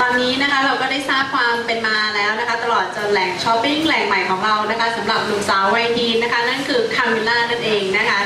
ตอนนี้นะคะเราก็ได้ทราบความเป็นมาแล้วนะคะ ตลอดจนแหล่งช้อปปิ้งแหล่งใหม่ของเรานะคะสำหรับหนุ่มสาววัยทีนนะคะ นั่นคือคามิล่านั่นเองนะคะ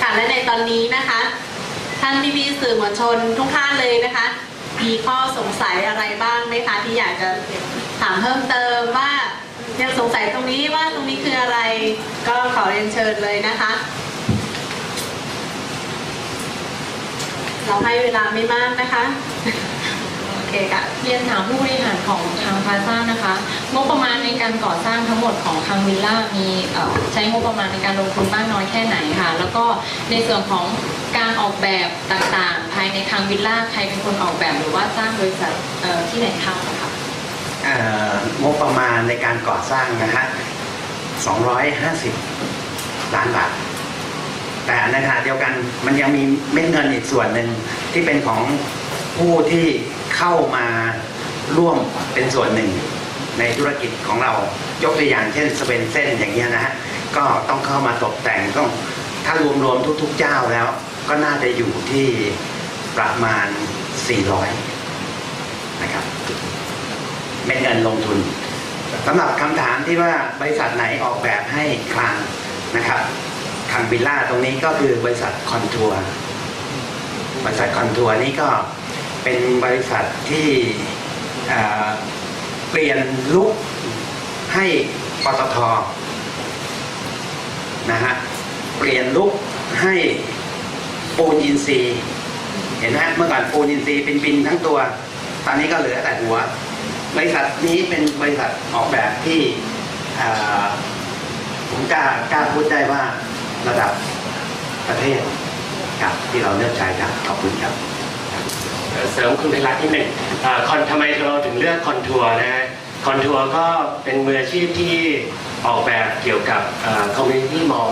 ค่ะและในตอนนี้นะคะ ท่านพี่ๆสื่อมวลชนทุกท่านเลยนะคะ มีข้อสงสัยอะไรบ้างไหมคะที่อยากจะถามเพิ่มเติมว่ายังสงสัยตรงนี้ว่าตรงนี้คืออะไรก็ขอเรียนเชิญเลยนะคะ เราให้เวลาไม่มากนะคะ เคค่ะเรียนถามผู้บริหารของทางพาซ่านะคะ งบประมาณในการก่อสร้างทั้งหมดของทางวิลล่ามีใช้งบประมาณในการลงทุนมากน้อยแค่ไหนค่ะ แล้วก็ในส่วนของการออกแบบต่างๆ ภายในทางวิลล่าใครเป็นคนออกแบบหรือว่าจ้างบริษัทที่ไหนทำอะคะงบประมาณในการก่อสร้างนะฮะ 250 ล้านบาท แต่ในขณะเดียวกันมันยังมีเม็ดเงินอีกส่วนหนึ่งที่เป็นของผู้ที่ เข้ามาร่วมเป็นส่วนหนึ่งในธุรกิจของเรายกตัวอย่างเช่นสเปนเซนอย่างเงี้ยนะฮะก็ต้องเข้ามาตกแต่งต้องถ้ารวมๆทุกๆเจ้าแล้ว ก็น่าจะอยู่ที่ประมาณ 400 นะครับเม็ดเงินลงทุนสำหรับคำถามที่ว่าบริษัทไหนออกแบบให้คลางนะครับทางวิลล่าตรงนี้ก็คือบริษัทคอนทัวร์บริษัทคอนทัวร์นี้ก็ เป็นบริษัทที่เปลี่ยนลุกให้ปตทนะฮะเปลี่ยนลุกให้ปูนอินซีย์เห็นไหมเมื่อก่อนปูนอินซีย์เป็นบินทั้งตัว ตอนนี้ก็เหลือแต่หัว บริษัทนี้เป็นบริษัทออกแบบที่ผมกล้ากล้าพูดได้ว่าระดับประเทศครับที่เราเลือกใช้ครับขอบคุณครับ เสริมคุณไพรัตน์นิดหนึ่งคอนทำไมเราถึงเลือกคอนทัวร์นะฮะคอนทัวร์ก็เป็นมืออาชีพที่ออกแบบเกี่ยวกับคอมมูนิตี้มอล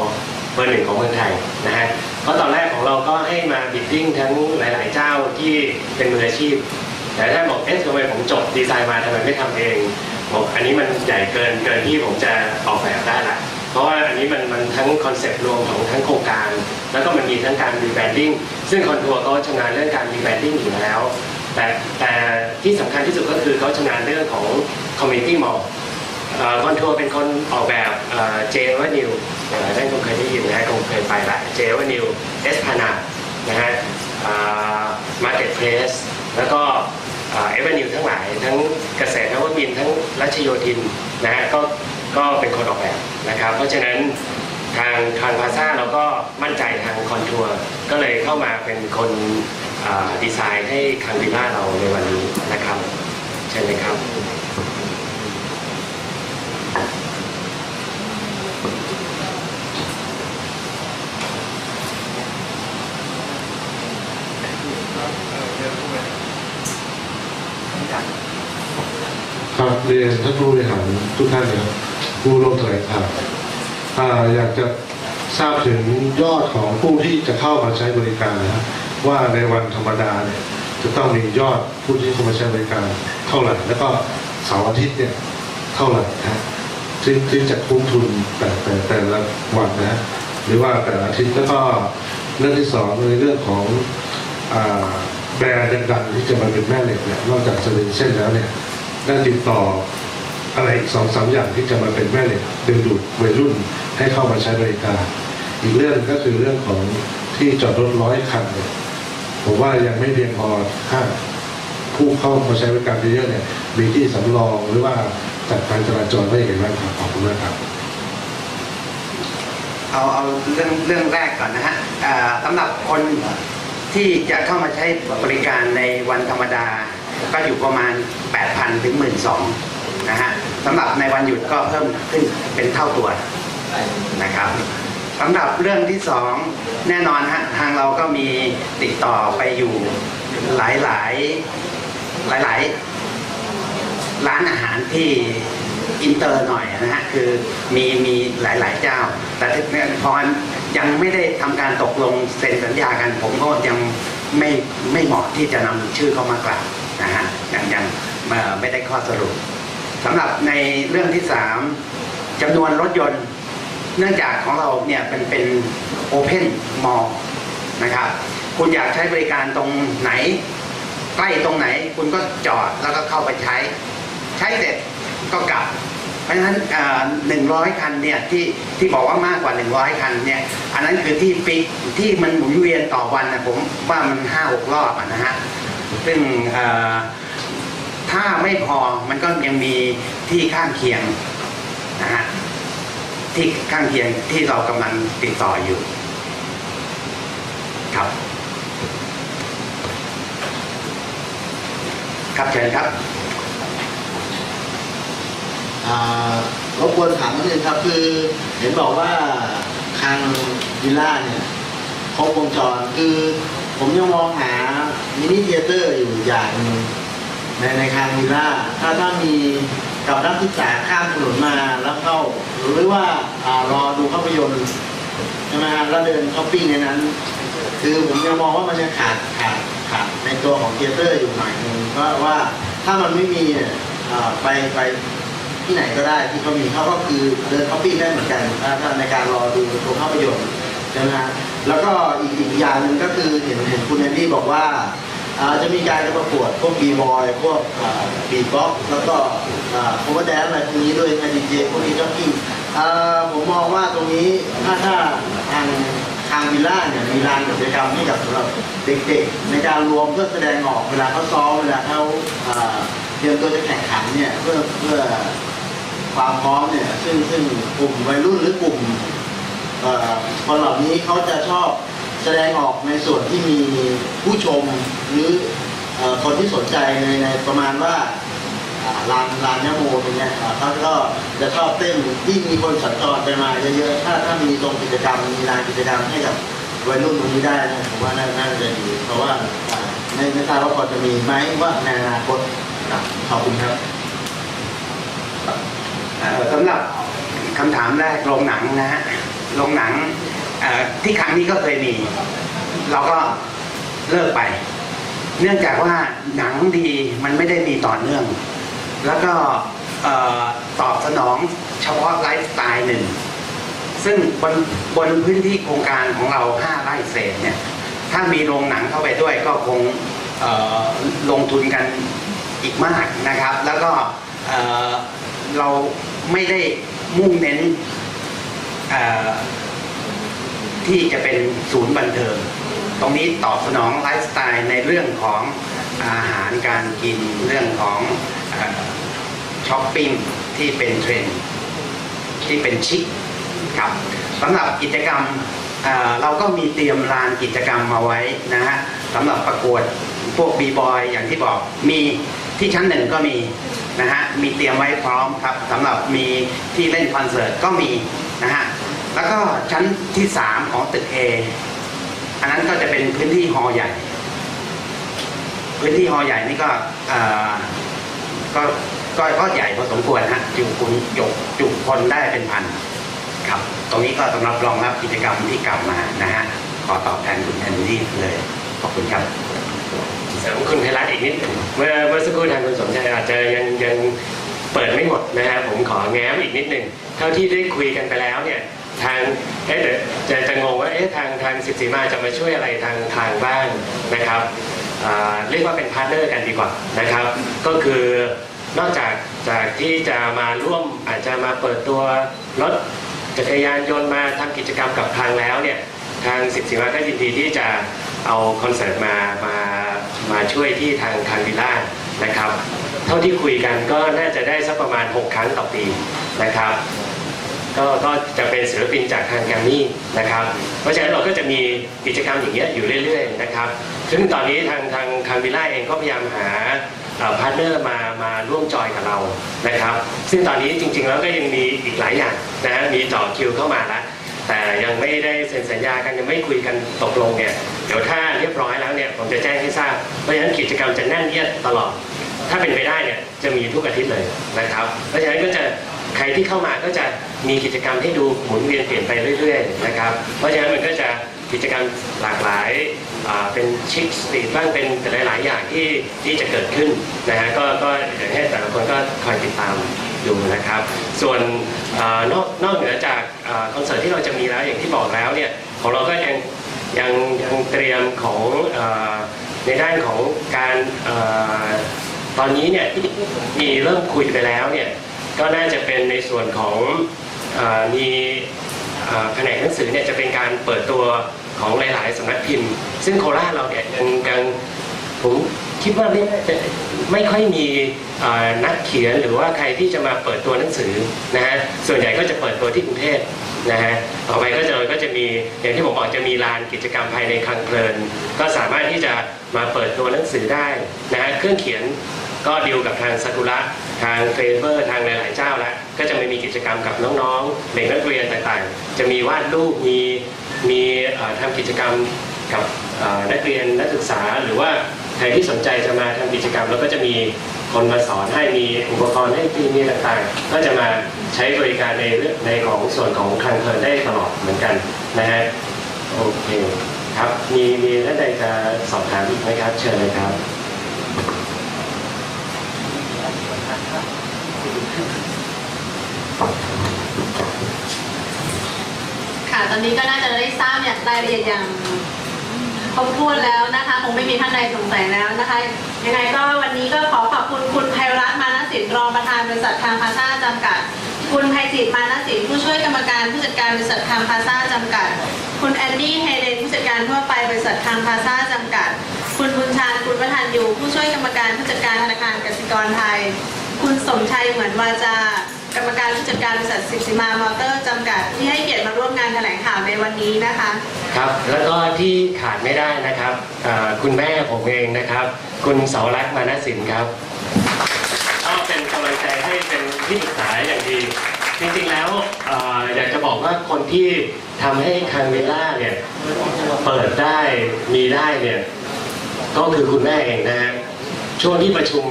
เบอร์หนึ่งของเมืองไทยนะฮะเพราะตอนแรกของเราก็ให้มาบิดดิ้งทั้งหลาย ๆ เจ้าที่เป็นมืออาชีพ แต่ถ้าบอกเอ๊ะทำไมผมจบดีไซน์มาทำไมไม่ทำเองบอกอันนี้มันใหญ่เกินเกินที่ผมจะออกแบบได้ละเพราะว่าอันนี้มันมันทั้งคอนเซ็ปต์รวมของทั้งโครงการ แล้วก็มันมีทั้งการรีแบรนดิ้งซึ่งคอนทัวร์เขาชำนาญเรื่องการรีแบรนดิ้งอยู่แล้ว แต่แต่ที่สำคัญที่สุดก็คือเขาชำนาญเรื่องของคอมมิ n i t y มอลคอนทัวร์เป็นคนออกแบบเจวานิวท่านคงเคยได้ยินนะฮะคงเคยไปละเจวานิวเอสพานานะฮะมาร์เก็ตเพลสแล้วก็เอเวนิวทั้งหลายทั้งเกษตรนวมินทั้งรัชโยธินนะฮะก็ก็เป็นคนออกแบบนะครับ เพราะฉะนั้น ทางทางพาซ่าเราก็มั่นใจทางคอนทัวร์ก็เลยเข้ามาเป็นคนดีไซน์ให้คังวิลล่าเราในวันนี้นะครับเชิญเลยครับครับเรียนท่านผู้บริหารทุกท่านนะครับผู้ร่วมแถลงข่าว อ่าอยากจะทราบถึงยอดของผู้ที่จะเข้ามาใช้บริการนะว่าในวันธรรมดาเนี่ยจะต้องมียอดผู้ที่เข้ามาใช้บริการเท่าไหร่ แล้วก็เสาร์อาทิตย์เนี่ยเท่าไหร่นะฮะที่ที่จะคุ้มทุนแต่แต่แต่ละวันนะฮะหรือว่าแต่ละอาทิตย์แล้วก็เรื่องที่สองในเรื่องของอแบรนด์ดังๆที่จะมาเป็นแม่เหล็กเนี่ยนอกจากจะเป็นเส้นแล้วเนี่ยได้ติดต่ออะไรอีกสองสามอย่างที่จะมาเป็นแม่เหล็กดึงดูดวัยรุ่น ให้เข้ามาใช้บริการ อีกเรื่องก็คือเรื่องของที่จอดรถร้อยคันเนี่ยผมว่ายังไม่เพียงพอถ้าผู้เข้ามาใช้บริการเยอะๆเนี่ยมีที่สำรองหรือว่าจัดการจราจรได้อย่างไรครับขอบคุณมากครับเอาเอาเรื่องเรื่องแรกก่อนนะฮะสำหรับคนที่จะเข้ามาใช้บริการในวันธรรมดา ก็อยู่ประมาณ 8,000 ถึง 12,000นะฮะสำหรับในวันหยุดก็เพิ่มขึ้นเป็นเท่าตัว นะครับสำหรับเรื่องที่สองแน่นอนฮะทางเราก็มีติดต่อไปอยู่หลายหลายหลายหลายร้านอาหารที่อินเตอร์หน่อยนะฮะคือมีมีหลายๆเจ้า แต่พอยังไม่ได้ทำการตกลงเซ็นสัญญากัน ผมก็ยังไม่ไม่เหมาะที่จะนำชื่อเข้ามากล่าวนะฮะยังยังไม่ได้ข้อสรุปสำหรับในเรื่องที่สามจำนวนรถยนต์ เนื่องจากของเราเนี่ยเป็นเป็นโอเพนมอลนะครับ คุณอยากใช้บริการตรงไหน ใกล้ตรงไหน คุณก็จอดแล้วก็เข้าไปใช้ ใช้เสร็จก็กลับ เพราะฉะนั้นหนึ่งร้อยคันเนี่ยที่ที่บอกว่ามากกว่าหนึ่งร้อยคันเนี่ย อันนั้นคือที่ฟิกที่มันหมุนเวียนต่อวันนะผมว่ามันห้าหกรอบนะฮะ ซึ่งถ้าไม่พอมันก็ยังมีที่ข้างเคียงนะฮะ ที่ข้างเคียงที่เรากำลังติดต่ออยู่ ครับ ครับเชิญครับอ่ารบกวนถามนิดนึงครับ คือ เห็นบอกว่าทางวิลล่าเนี่ยครบวงจรคือผมยังมองหามินิเทเตอร์อยู่อย่างหนึ่งในในทางวิลล่าถ้าถ้ามี กับนักศึกษาข้ามถนนมาแล้วเข้า หรือว่าอารอดูภาพยนตร์ใช่ไหมฮะแล้วเดินช้อปปิ้งในนั้น คือผมยังมองว่ามันยังขาดขาดขาดในตัวของเทเตอร์อยู่หน่อยหนึงเพราะว่าถ้ามันไม่มีเนี่ยไปไปที่ไหนก็ได้ที่เขามีเขาก็คือเดินช้อปปิ้งได้เหมือนกันถ้าในการรอดูตัวภาพยนตร์ใช่ไหมฮะแล้วก็อีกอีกอย่างหนึ่งก็คือเห็นเห็นคุณแอนดี้บอกว่า จะมีการจะประกวดพวกบีบอยพวกบีบ็อกแล้วก็โคเวอร์แดนอะไรพวกนี้ด้วยไงดีเจพวกนี้จ็อกกิ้งผมมองว่าตรงนี้ถ้าถ้าทางทางวิลล่าเนี่ยมีลานกิจกรรมให้กับสำหรับเด็กๆ ในการรวมเพื่อแสดงออกเวลาเขาซ้อมเวลาเขาเตรียมตัวจะแข่งขันเนี่ยเพื่อเพื่อความพร้อมเนี่ยซึ่งซึ่งกลุ่มวัยรุ่นหรือกลุ่มคนเหล่านี้เขาจะชอบ แสดงออกในส่วนที่มีผู้ชมหรืออคนที่สนใจในในประมาณว่าอ่าลานลานยโมตรงเนี้ยเขาก็จะชอบเต้นที่มีคนสัญจรไปมาเยอะๆถ้าถ้ามีตรงกิจกรรมมีลานกิจกรรมให้กับวัยรุ่นตรงนี้ได้นยผมว่าน่าน่าจะดีเพราะว่าอ่าไม่ไม่ทราบว่าพอจะมีไหมว่าในอนาคตครับขอบคุณครับสำหรับคำถามแรกโรงหนังนะฮะโรงหนัง ที่ครั้งนี้ก็เคยมี เราก็เลิกไป เนื่องจากว่าหนังดีมันไม่ได้มีต่อเนื่อง แล้วก็ตอบสนองเฉพาะไลฟ์สไตล์หนึ่ง ซึ่งบนบนพื้นที่โครงการของเรา 5 ไร่เศษเนี่ย ถ้ามีโรงหนังเข้าไปด้วยก็คงลงทุนกันอีกมากนะครับ แล้วก็เเราไม่ได้มุ่งเน้น ที่จะเป็นศูนย์บันเทิง ตรงนี้ตอบสนองไลฟ์สไตล์ในเรื่องของอาหารการกินเรื่องของอช้อปปิ้งที่เป็นเทรนด์ที่เป็นชิคครับสำหรับกิจกรรมเราก็มีเตรียมลานกิจกรรมมาไว้นะฮะสำหรับประกวดพวกบีบอยอย่างที่บอกมีที่ชั้นหนึ่งก็มีนะฮะมีเตรียมไว้พร้อมครับสำหรับมีที่เล่นคอนเสิร์ตก็มีนะฮะ แล้วก็ชั้นที่สามของตึก A อันนั้นก็จะเป็นพื้นที่ฮอใหญ่ พื้นที่ฮอใหญ่นี่ก็ก็ก็ก็ใหญ่พอสมควรฮะจุคนยกจุคนได้เป็นพันครับ ตรงนี้ก็สำหรับรองรับกิจกรรมที่กล่าวมานะฮะขอตอบแทนคุณแอนดี้เลยขอบคุณครับเสริมคุณไพรัตอีกนิดหนึ่งเมื่อเมื่อสักครู่ทางคุณสมชายอาจจะยังยังเปิดไม่หมดนะฮะผมขอแง้มอีกนิดหนึ่งเท่าที่ได้คุยกันไปแล้วเนี่ย ทางเอ๊ะเดี๋ยวจะจะงงว่าเอ๊ะทางทางสิทธิมาจะมาช่วยอะไรทางทางบ้างนะครับเรียกว่าเป็นพาร์ทเนอร์กันดีกว่านะครับ ก็คือนอกจากจากที่จะมาร่วมอาจจะมาเปิดตัวรถจักรยานยนต์มาทำกิจกรรมกับทางแล้วเนี่ยทางสิบสิมาก็ยินดีที่จะเอาคอนเสิร์ตมามามาช่วยที่ทางทางวิลล่านะครับ เท่าที่คุยกันก็น่าจะได้สักประมาณ 6 ครั้งต่อปีนะครับ ก็ก็จะเป็นศิลปินจากทางแกรมมี่นะครับ เพราะฉะนั้นเราก็จะมีกิจกรรมอย่างเงี้ยอยู่เรื่อยๆนะครับ ซึ่งตอนนี้ทางทางทางวิลล่าเองก็พยายามหาพาร์ทเนอร์มามาร่วมจอยกับเรานะครับ ซึ่งตอนนี้จริงๆแล้วก็ยังมีอีกหลายอย่างนะมีจ่อคิวเข้ามาแล้วแต่ยังไม่ได้เซ็นสัญญากันยังไม่คุยกันตกลงเนี่ยเดี๋ยวถ้าเรียบร้อยแล้วเนี่ยผมจะแจ้งให้ทราบเพราะฉะนั้นกิจกรรมจะแน่นเอียดตลอด ถ้าเป็นไปได้เนี่ยจะมีทุกอาทิตย์เลยนะครับ เพราะฉะนั้นก็จะ ใครที่เข้ามาก็จะมีกิจกรรมให้ดูหมุนเวียนเปลี่ยนไปเรื่อยๆนะครับ เพราะฉะนั้นมันก็จะกิจกรรมหลากหลายเป็นชิคสตรีทบ้างเป็นหลาย ๆ อย่างที่ที่จะเกิดขึ้นนะฮะก็ก็อย่างให้แต่ละคนก็คอยติดตามดูนะครับ ส่วนอนอกนอกเหนือจากอคอนเสิร์ตที่เราจะมีแล้วอย่างที่บอกแล้วเนี่ยของเราก็ยังยังยังเตรียมของอในด้านของการอตอนนี้เนี่ยที่มีเริ่มคุยไปแล้วเนี่ย ก็น่าจะเป็นในส่วนของอมีแผนกหนังสือเนี่ยจะเป็นการเปิดตัวของหลาย ๆสำนักพิมพ์ ซึ่งโคราชเราเนี่ยยังยังผมคิดว่าไม่น่าจะไม่ค่อยมีนักเขียนหรือว่าใครที่จะมาเปิดตัวหนังสือนะฮะส่วนใหญ่ก็จะเปิดตัวที่กรุงเทพนะฮะต่อไปก็จะก็จะมีอย่างที่ผมบอกจะมีลานกิจกรรมภายในคลังเพลิน ก็สามารถที่จะมาเปิดตัวหนังสือได้นะฮะเครื่องเขียนก็ดีลกับทางซากุระ ทางเฟเบอร์ทางหลาย ๆ เจ้าแล้วก็จะไม่มีกิจกรรมกับน้อง ๆ เด็กนักเรียนต่าง ๆ จะมีวาดรูปมีมีทำกิจกรรมกับนักเรียนนักศึกษาหรือว่าใครที่สนใจจะมาทำกิจกรรม แล้วก็จะมีคนมาสอนให้มีอุปกรณ์ให้ฟรีมีต่างๆ ก็จะมาใช้บริการในเรื่องในของส่วนของคลังเพลินได้ตลอดเหมือนกันนะฮะโอเคครับมีมีท่านใดจะสอบถามอีกไหมครับ เชิญเลยครับ ค่ะตอนนี้ก็น่าจะได้ทราบอย่างรายละเอียดอย่างครบถ้วนแล้วนะคะคงไม่มีท่านใดสงสัยแล้วนะคะยังไงก็วันนี้ก็ขอขอบคุณคุณไพรัตน์มานสินรองประธานบริษัททางพาซาจำกัด คุณไพจิตมานสินผู้ช่วยกรรมการผู้จัดการบริษัททางพาซาจำกัด คุณแอนดี้เฮเดนผู้จัดการทั่วไปบริษัททางพาซาจำกัด คุณบุญชาญคุณประธานอยู่ผู้ช่วยกรรมการผู้จัดการธนาคารกสิกรไทย คุณสมชัยเหมือนวาจากรรมการผู้จัดการบริษัทสิบสิมามอเตอร์จำกัดที่ให้เกียรติมาร่วมงานแถลงข่าวในวันนี้นะคะ ครับ แล้วก็ที่ขาดไม่ได้นะครับเอ่อคุณแม่ผมเองนะครับ คุณเสาวรักษณ์มานสินครับก็เป็นกำลังใจให้เป็นที่ปรึกษาอย่างดีจริงๆแล้วเอ่ออยากจะบอกว่าคนที่ทำให้คังเวล่าเนี่ยเปิดได้มีได้เนี่ยก็คือคุณแม่เองนะฮะ ช่วงที่ประชุม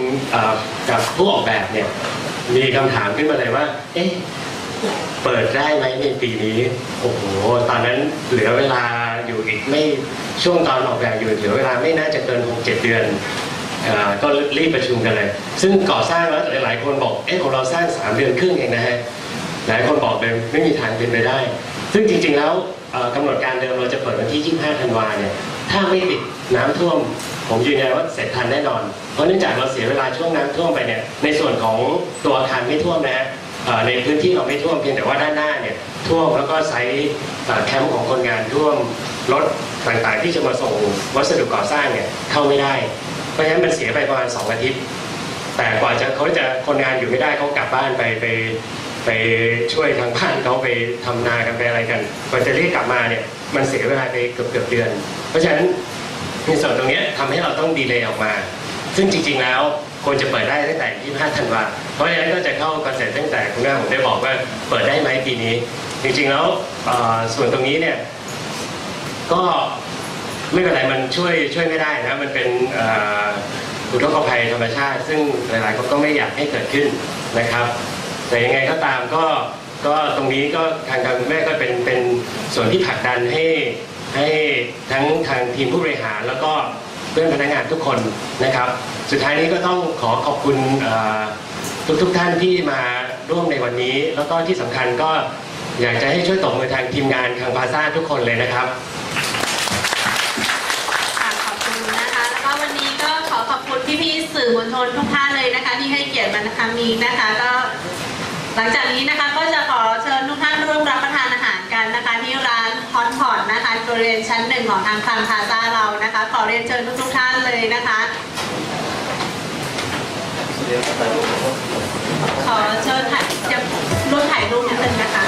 กับผู้ออกแบบเนี่ย มีคำถามขึ้นมาเลยว่า เอ๊ะเปิดได้ไหมในปีนี้ โอ้โห ตอนนั้นเหลือเวลาอยู่อีกไม่ช่วงตอนออกแบบอยู่เหลือเวลาไม่น่าจะเกิน6-7เดือนเอ่อก็รีบประชุมกันเลย ซึ่งก่อสร้างแล้วหลายคนบอก เอ๊ะของเราสร้าง3เดือนครึ่งเองนะฮะ หลายคนบอกเลยไม่มีทางเป็นไปได้ ซึ่งจริงๆแล้วเอ่อกำหนดการเดิมเราจะเปิดวันที่ 25 ธันวาเนี่ย ถ้าไม่ติดน้ำท่วม ผมยืนยันว่าเสร็จทันแน่นอน เพราะเนื่องจากเราเสียเวลาช่วงน้ำท่วมไปเนี่ย ในส่วนของตัวอาคารไม่ท่วมนะฮะในพื้นที่เราไม่ท่วมเพียงแต่ว่าด้านหน้าเนี่ยท่วมแล้วก็ไซต์แคมป์ของคนงานท่วมรถต่างๆ ที่จะมาส่งวัสดุก่อสร้างเนี่ยเข้าไม่ได้ เพราะฉะนั้นมันเสียไปประมาณ 2 อาทิตย์ แต่กว่าจะเขาจะคนงานอยู่ไม่ได้เขากลับบ้านไปไปไปช่วยทางบ้านเขาไปทำนากันไปอะไรกันกว่าจะเรียกกลับมาเนี่ยมันเสียเวลาไปเกือบเกือบเดือน เพราะฉะนั้น ในส่วนตรงนี้ยทำให้เราต้องดีเลย์ออกมา ซึ่งจริง ๆ แล้วควรจะเปิดได้ตั้งแต่ 25 ธันวา เพราะฉะนั้นก็จะเข้ากระแสตั้งแต่คุณแม่ผมได้บอกว่าเปิดได้ไหมปีนี้ จริงๆแล้วส่วนตรงนี้เนี่ยก็ไม่เป็นไรมันช่วยช่วยไม่ได้นะมันเป็นอุทกภัยธรรมชาติ ซึ่งหลายๆคนก็ไม่อยากให้เกิดขึ้นนะครับ แต่ยังไงก็ตามก็ก็ตรงนี้ก็ทางทางคุณแม่ก็เป็นเป็นส่วนที่ผลักดันให้ ให้ทั้งทางทีมผู้บริหารแล้วก็เพื่อนพนักงานทุกคนนะครับ สุดท้ายนี้ก็ต้องขอขอบคุณทุกทุกท่านที่มาร่วมในวันนี้ แล้วก็ที่สำคัญก็อยากจะให้ช่วยตบมือทางทีมงานทางพาซ่าทุกคนเลยนะครับขอบคุณนะคะแล้วก็วันนี้ก็ขอขอบคุณพี่ๆสื่อมวลชนทุกท่านเลยนะคะ ที่ให้เกียรติมาครั้งนี้นะคะก็หลังจากนี้นะคะก็จะขอเชิญทุกท่านร่วมรับประทานอาหารกันนะคะที่ร้าน ริเวณชั้นหนึ่งของทางคลังพาซาเรานะคะ ขอเรียนเชิญทุกทุกท่านเลยนะคะ ขอเชิญถ่ายจะร่วถ่ายรูปนิดนึงนะคะ